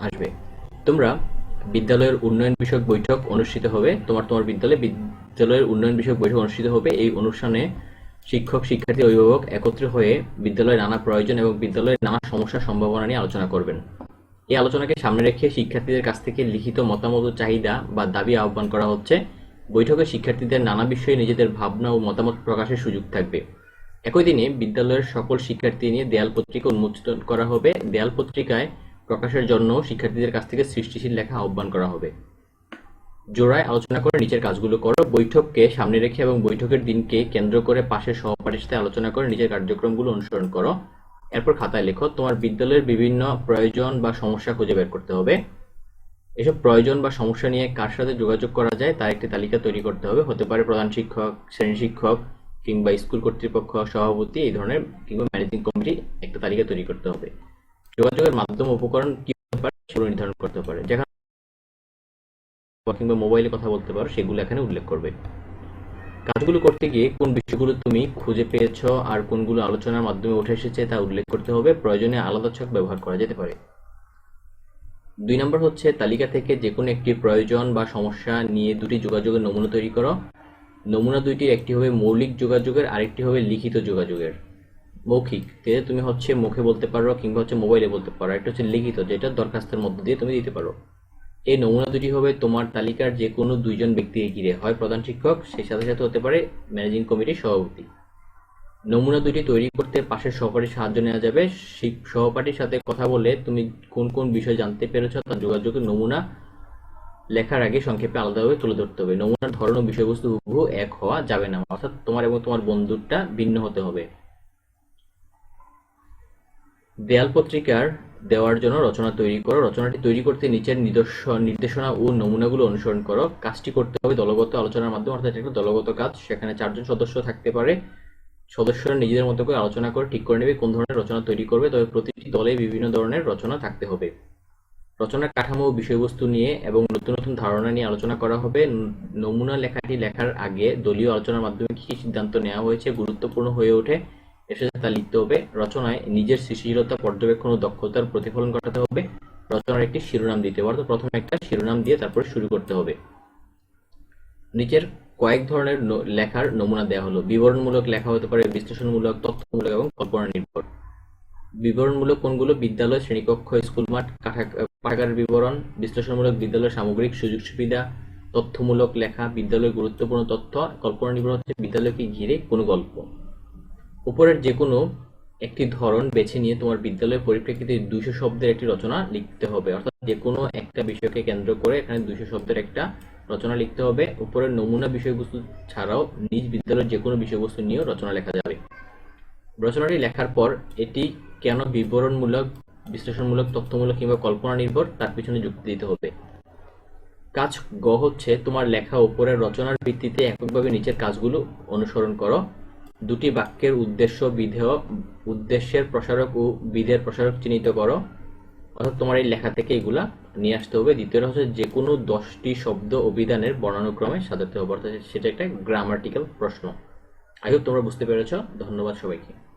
আসবে। তোমরা বিদ্যালয়ের উন্নয়ন বিষয়ক বৈঠক অনুষ্ঠিত হবে। তোমার তোমার বিদ্যালয়ে বিদ্যালয়ের উন্নয়ন বিষয়ক বৈঠক অনুষ্ঠিত হবে। এই অনুষ্ঠানে শিক্ষক, শিক্ষার্থী, অভিভাবক একত্রে হয়ে বিদ্যালয়ের নানা প্রয়োজন এবং বিদ্যালয়ের নানা সমস্যা সম্ভাবনা নিয়ে আলোচনা করবেন। এই আলোচনাকে সামনে রেখে শিক্ষার্থীদের কাছ থেকে লিখিত মতামত ও চাহিদা বা দাবি আহ্বান করা হচ্ছে। বৈঠকে শিক্ষার্থীদের নানা বিষয়ে নিজেদের ভাবনা ও মতামত প্রকাশের সুযোগ থাকবে। একই দিনে বিদ্যালয়ের সকল শিক্ষার্থী নিয়ে দেয়াল পত্রিকা উন্মোচন করা হবে। দেয়াল পত্রিকায় প্রকাশের জন্য শিক্ষার্থীদের কাছ থেকে সৃষ্টিশীল লেখা আহ্বান করা হবে। জোড়ায় আলোচনা করে নিচের কাজগুলো করো, বৈঠককে সামনে রেখে এবং বৈঠকের দিনকে কেন্দ্র করে পাশের সহপাঠীর সাথে আলোচনা করে নিজের কার্যক্রমগুলো অনুসরণ করো। এরপর খাতায় লেখো, তোমার বিদ্যালয়ের বিভিন্ন প্রয়োজন বা সমস্যা খুঁজে বের করতে হবে। এসব প্রয়োজন বা সমস্যা নিয়ে কার সাথে যোগাযোগ করা যায় তার একটি তালিকা তৈরি করতে হবে। হতে পারে প্রধান শিক্ষক, শ্রেণি শিক্ষক কিংবা স্কুল কর্তৃপক্ষ, সভাপতি এই ধরনের কিংবা ম্যানেজিং কমিটি একটা তালিকা তৈরি করতে হবে। যোগাযোগের মাধ্যম উপকরণ কি পারে সেগুলো নির্ধারণ করতে পারে। যেখানে কিংবা মোবাইলে কথা বলতে পারো, সেগুলো এখানে উল্লেখ করবে। কাজগুলো করতে গিয়ে কোন বিষয়গুলো তুমি খুঁজে পেয়েছ আর কোনগুলো আলোচনার মাধ্যমে উঠে এসেছে তা উল্লেখ করতে হবে। প্রয়োজনে আলাদা ছক ব্যবহার করা যেতে পারে। দুই নম্বর হচ্ছে তালিকা থেকে যে কোনো একটি প্রয়োজন বা সমস্যা নিয়ে দুটি যোগাযোগের নমুনা তৈরি করো। নমুনা দুইটির একটি হবে মৌলিক যোগাযোগের, আরেকটি হবে লিখিত যোগাযোগের। মৌখিক তে তুমি হচ্ছে মুখে বলতে পারো কিংবা হচ্ছে মোবাইলে বলতে পারো। একটা হচ্ছে লিখিত, যেটা দরখাস্তের মধ্য দিয়ে তুমি দিতে পারো। এই নমুনা দুটি হবে তোমার তালিকার যে কোনো দুইজন ব্যক্তিকে ঘিরে। হয় প্রধান শিক্ষক, সেই সাথে সাথে হতে পারে ম্যানেজিং কমিটির সভাপতি। নমুনা দুটি তৈরি করতে পাশের সহপাঠীর সাহায্য নেওয়া যাবে। সহপাঠীর সাথে কথা বলে তুমি কোন কোন বিষয় জানতে পেরেছ তার যোগাযোগের নমুনা লেখার আগে সংক্ষেপে আলাদাভাবে তুলে ধরতে হবে। নমুনার ধরন ও বিষয়বস্তু হুবহু এক হওয়া যাবে না। অর্থাৎ তোমার এবং তোমার বন্ধুরটা ভিন্ন হতে হবে। দেয়াল পত্রিকার দেওয়ার জন্য রচনা তৈরি করো। রচনাটি তৈরি করতে নিচের নিদর্শন নির্দেশনা ও নমুনাগুলো অনুসরণ করো। কাজটি করতে হবে দলগত আলোচনার মাধ্যমে, অর্থাৎ একটা দলগত কাজ। সেখানে চারজন সদস্য থাকতে পারে। সদস্যরা নিজেদের মতো করে আলোচনা করে, ঠিক করে নেবে কোন ধরনের রচনা তৈরি করবে। তবে প্রতিটি দলে বিভিন্ন ধরনের রচনা থাকতে হবে। রচনার কাঠামো ও বিষয়বস্তু নিয়ে এবং নতুন নতুন ধারণা নিয়ে আলোচনা করা হবে। নমুনা লেখাটি লেখার আগে দলীয় আলোচনার মাধ্যমে কী সিদ্ধান্ত নেওয়া হয়েছে গুরুত্বপূর্ণ হয়ে ওঠে। এসে তা লিখতে হবে। রচনায় নিজের সৃষ্টিশীলতা, পর্যবেক্ষণ ও দক্ষতার প্রতিফলন ঘটাতে হবে। রচনার একটি শিরোনাম দিতে হবে, অর্থাৎ প্রথমে একটা শিরোনাম দিয়ে তারপরে শুরু করতে হবে। নিচের কয়েক ধরনের লেখার নমুনা দেওয়া হলো। বিবরণমূলক লেখা হতে পারে, বিশ্লেষণমূলক, তথ্যমূলক এবং কল্পনা নির্ভর বিবরণমূলক কোনগুলো? বিদ্যালয়, শ্রেণীকক্ষ, স্কুল মাঠ পাঠাগারের বিবরণ, বিশ্লেষণমূলক বিদ্যালয়ের সামগ্রিক সুযোগ সুবিধা, তথ্যমূলক লেখা বিদ্যালয়ের গুরুত্বপূর্ণ তথ্য কল্পনা নির্ভর হচ্ছে বিদ্যালয়কে ঘিরে কোনো গল্প। উপরের যে কোনো একটি ধরন বেছে নিয়ে তোমার বিদ্যালয়ের পরিপ্রেক্ষিতে দুইশো শব্দের একটি রচনা লিখতে হবে। অর্থাৎ যে কোনো একটা বিষয়কে কেন্দ্র করে এখানে দুইশো শব্দের একটা রচনা লিখতে হবে। উপরের নমুনা বিষয়বস্তু ছাড়াও নিজ বিদ্যালয়ের যে কোনো বিষয়বস্তু নিয়েও রচনা লেখা যাবে। রচনাটি লেখার পর এটি কেন বিবরণমূলক, বিশ্লেষণমূলক, তথ্যমূলক কিংবা কল্পনা নির্ভর তার পিছনে যুক্তি দিতে হবে। কাজ গ হচ্ছে তোমার লেখা উপরের রচনার ভিত্তিতে এককভাবে নিচের কাজগুলো অনুসরণ করো। দুটি বাক্যের উদ্দেশ্য বিধেয়, উদ্দেশ্যের প্রসারক ও বিধের প্রসারক চিহ্নিত করো। অর্থাৎ তোমার এই লেখা থেকে এগুলা নিয়ে আসতে হবে। দ্বিতীয়টা হচ্ছে যে কোনো দশটি শব্দ অভিধানের বর্ণানুক্রমে সাজাতে হবে। অর্থাৎ সেটা একটা গ্রামাটিক্যাল প্রশ্ন। আই হোপ তোমরা বুঝতে পেরেছ। ধন্যবাদ সবাইকে।